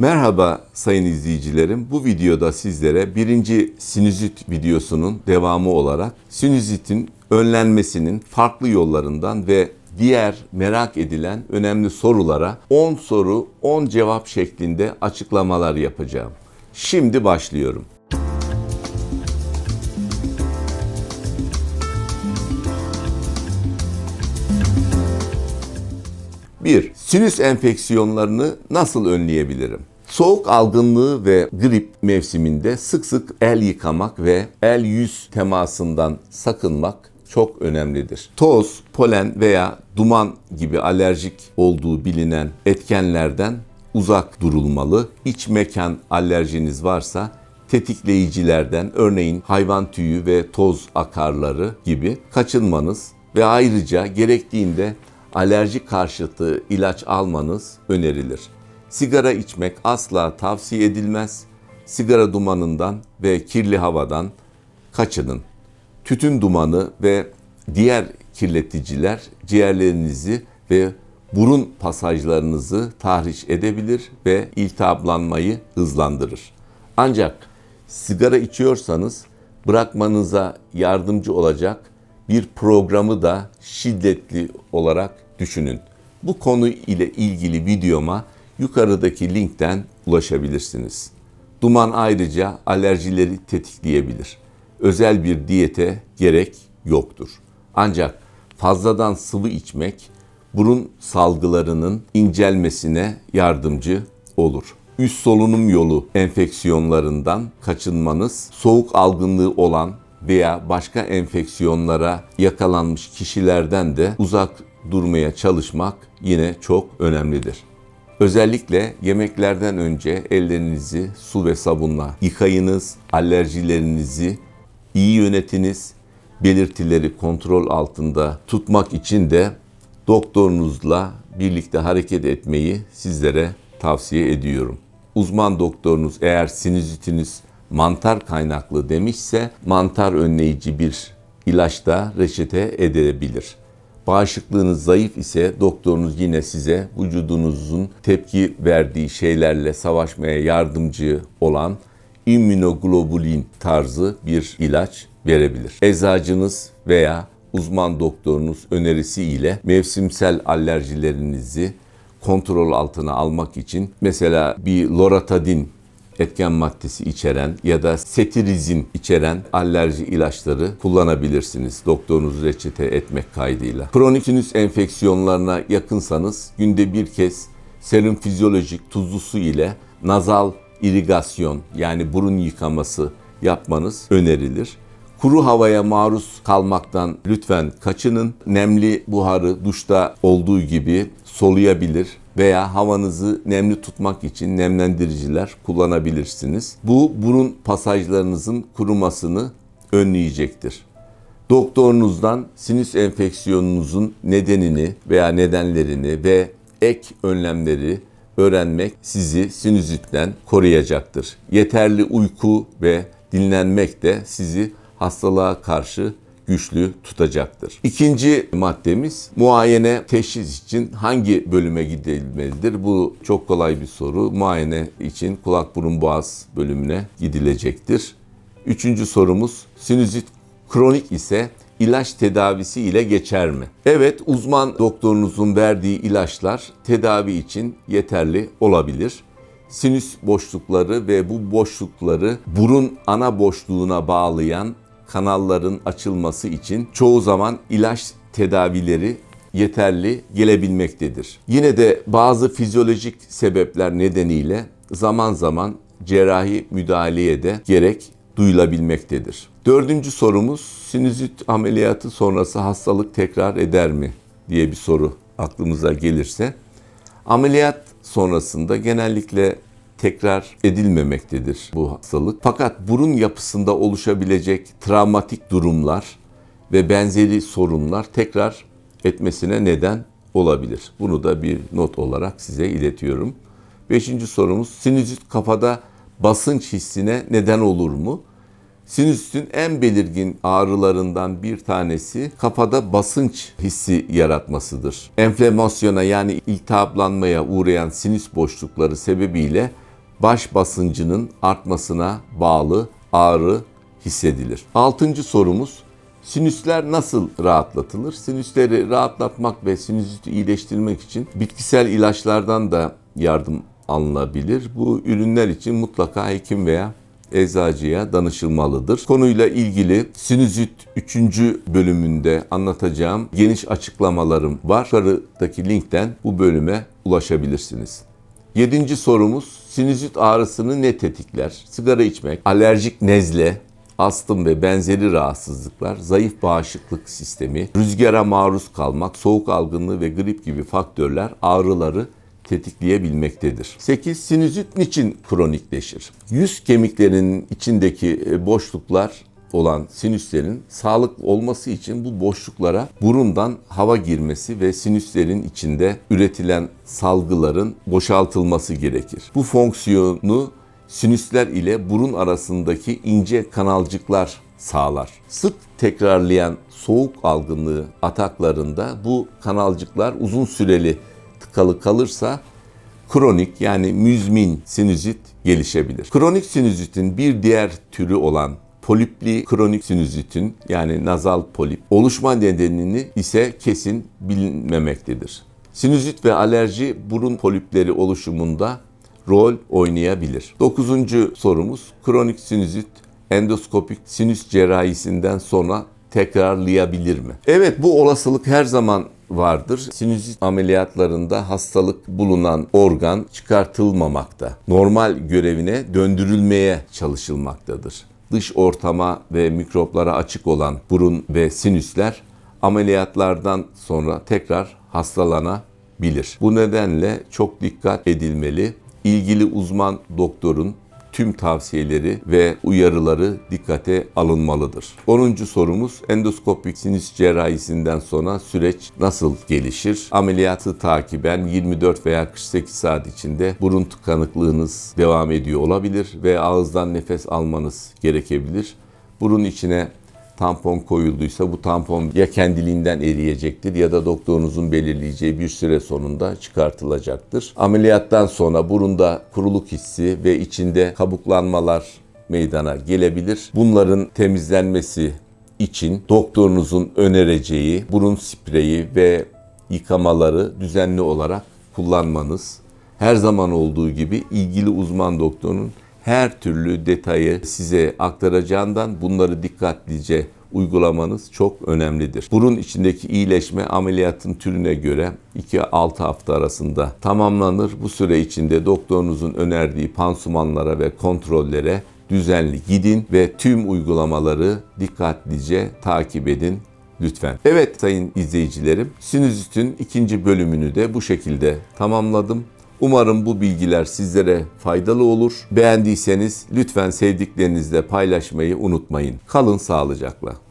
Merhaba sayın izleyicilerim. Bu videoda sizlere birinci sinüzit videosunun devamı olarak sinüzitin önlenmesinin farklı yollarından ve diğer merak edilen önemli sorulara 10 soru 10 cevap şeklinde açıklamalar yapacağım. Şimdi başlıyorum. 1. Sinüs enfeksiyonlarını nasıl önleyebilirim? Soğuk algınlığı ve grip mevsiminde sık sık el yıkamak ve el yüz temasından sakınmak çok önemlidir. Toz, polen veya duman gibi alerjik olduğu bilinen etkenlerden uzak durulmalı. İç mekan alerjiniz varsa tetikleyicilerden örneğin hayvan tüyü ve toz akarları gibi kaçınmanız ve ayrıca gerektiğinde alerji karşıtı ilaç almanız önerilir. Sigara içmek asla tavsiye edilmez. Sigara dumanından ve kirli havadan kaçının. Tütün dumanı ve diğer kirleticiler ciğerlerinizi ve burun pasajlarınızı tahriş edebilir ve iltihaplanmayı hızlandırır. Ancak sigara içiyorsanız bırakmanıza yardımcı olacak bir programı da şiddetli olarak düşünün. Bu konu ile ilgili videoma yukarıdaki linkten ulaşabilirsiniz. Duman ayrıca alerjileri tetikleyebilir. Özel bir diyete gerek yoktur. Ancak fazladan sıvı içmek burun salgılarının incelmesine yardımcı olur. Üst solunum yolu enfeksiyonlarından kaçınmanız, soğuk algınlığı olan veya başka enfeksiyonlara yakalanmış kişilerden de uzak durmaya çalışmak yine çok önemlidir. Özellikle yemeklerden önce ellerinizi su ve sabunla yıkayınız, alerjilerinizi iyi yönetiniz, belirtileri kontrol altında tutmak için de doktorunuzla birlikte hareket etmeyi sizlere tavsiye ediyorum. Uzman doktorunuz eğer sinüzitiniz mantar kaynaklı demişse mantar önleyici bir ilaç da reçete edebilir. Bağışıklığınız zayıf ise doktorunuz yine size vücudunuzun tepki verdiği şeylerle savaşmaya yardımcı olan immünoglobulin tarzı bir ilaç verebilir. Eczacınız veya uzman doktorunuz önerisi ile mevsimsel alerjilerinizi kontrol altına almak için mesela bir loratadin etken maddesi içeren ya da setirizin içeren alerji ilaçları kullanabilirsiniz doktorunuz reçete etmek kaydıyla. Kronik sinüs enfeksiyonlarına yakınsanız günde bir kez serum fizyolojik tuzlu su ile nazal irigasyon yani burun yıkaması yapmanız önerilir. Kuru havaya maruz kalmaktan lütfen kaçının. Nemli buharı duşta olduğu gibi soluyabilir veya havanızı nemli tutmak için nemlendiriciler kullanabilirsiniz. Bu burun pasajlarınızın kurumasını önleyecektir. Doktorunuzdan sinüs enfeksiyonunuzun nedenini veya nedenlerini ve ek önlemleri öğrenmek sizi sinüzitten koruyacaktır. Yeterli uyku ve dinlenmek de sizi hastalığa karşı güçlü tutacaktır. İkinci maddemiz muayene teşhis için hangi bölüme gidilmelidir? Bu çok kolay bir soru. Muayene için kulak burun boğaz bölümüne gidilecektir. Üçüncü sorumuz sinüzit kronik ise ilaç tedavisi ile geçer mi? Evet, uzman doktorunuzun verdiği ilaçlar tedavi için yeterli olabilir. Sinüs boşlukları ve bu boşlukları burun ana boşluğuna bağlayan kanalların açılması için çoğu zaman ilaç tedavileri yeterli gelebilmektedir. Yine de bazı fizyolojik sebepler nedeniyle zaman zaman cerrahi müdahaleye de gerek duyulabilmektedir. Dördüncü sorumuz sinüzit ameliyatı sonrası hastalık tekrar eder mi diye bir soru aklımıza gelirse. Ameliyat sonrasında genellikle tekrar edilmemektedir bu hastalık. Fakat burun yapısında oluşabilecek travmatik durumlar ve benzeri sorunlar tekrar etmesine neden olabilir. Bunu da bir not olarak size iletiyorum. Beşinci sorumuz sinüzit kafada basınç hissine neden olur mu? Sinüsitin en belirgin ağrılarından bir tanesi kafada basınç hissi yaratmasıdır. Enflamasyona yani iltihaplanmaya uğrayan sinüs boşlukları sebebiyle baş basıncının artmasına bağlı ağrı hissedilir. Altıncı sorumuz Sinüsler nasıl rahatlatılır? Sinüsleri rahatlatmak ve sinüsiti iyileştirmek için bitkisel ilaçlardan da yardım alınabilir. Bu ürünler için mutlaka hekim veya eczacıya danışılmalıdır. Konuyla ilgili sinüzit 3. bölümünde anlatacağım geniş açıklamalarım var. Yukarıdaki linkten bu bölüme ulaşabilirsiniz. Yedinci sorumuz sinüzit ağrısını ne tetikler? Sigara içmek, alerjik nezle, astım ve benzeri rahatsızlıklar, zayıf bağışıklık sistemi, rüzgara maruz kalmak, soğuk algınlığı ve grip gibi faktörler ağrıları tetikleyebilmektedir. 8. Sinüzit niçin kronikleşir? Yüz kemiklerinin içindeki e, boşluklar olan sinüslerin sağlıklı olması için bu boşluklara burundan hava girmesi ve sinüslerin içinde üretilen salgıların boşaltılması gerekir. Bu fonksiyonu sinüsler ile burun arasındaki ince kanalcıklar sağlar. Sık tekrarlayan soğuk algınlığı ataklarında bu kanalcıklar uzun süreli tıkalı kalırsa kronik yani müzmin sinüzit gelişebilir. Kronik sinüzitin bir diğer türü olan polipli kronik sinüzitin yani nazal polip oluşma nedenini ise kesin bilinmemektedir. Sinüzit ve alerji burun polipleri oluşumunda rol oynayabilir. Dokuzuncu sorumuz kronik sinüzit endoskopik sinüs cerrahisinden sonra tekrarlayabilir mi? Evet bu olasılık her zaman vardır. Sinüzit ameliyatlarında hastalık bulunan organ çıkartılmamakta. Normal görevine döndürülmeye çalışılmaktadır. Dış ortama ve mikroplara açık olan burun ve sinüsler ameliyatlardan sonra tekrar hastalanabilir. Bu nedenle çok dikkat edilmeli. İlgili uzman doktorun tüm tavsiyeleri ve uyarıları dikkate alınmalıdır. 10. sorumuz endoskopik sinüs cerrahisinden sonra süreç nasıl gelişir? Ameliyatı takiben 24 veya 48 saat içinde burun tıkanıklığınız devam ediyor olabilir ve ağızdan nefes almanız gerekebilir. Burun içine tampon koyulduysa bu tampon ya kendiliğinden eriyecektir ya da doktorunuzun belirleyeceği bir süre sonunda çıkartılacaktır. Ameliyattan sonra burunda kuruluk hissi ve içinde kabuklanmalar meydana gelebilir. Bunların temizlenmesi için doktorunuzun önereceği burun spreyi ve yıkamaları düzenli olarak kullanmanız her zaman olduğu gibi ilgili uzman doktorun her türlü detayı size aktaracağından bunları dikkatlice uygulamanız çok önemlidir. Burun içindeki iyileşme ameliyatın türüne göre 2-6 hafta arasında tamamlanır. Bu süre içinde doktorunuzun önerdiği pansumanlara ve kontrollere düzenli gidin ve tüm uygulamaları dikkatlice takip edin lütfen. Evet sayın izleyicilerim, sinüzitin ikinci bölümünü de bu şekilde tamamladım. Umarım bu bilgiler sizlere faydalı olur. Beğendiyseniz lütfen sevdiklerinizle paylaşmayı unutmayın. Kalın sağlıcakla.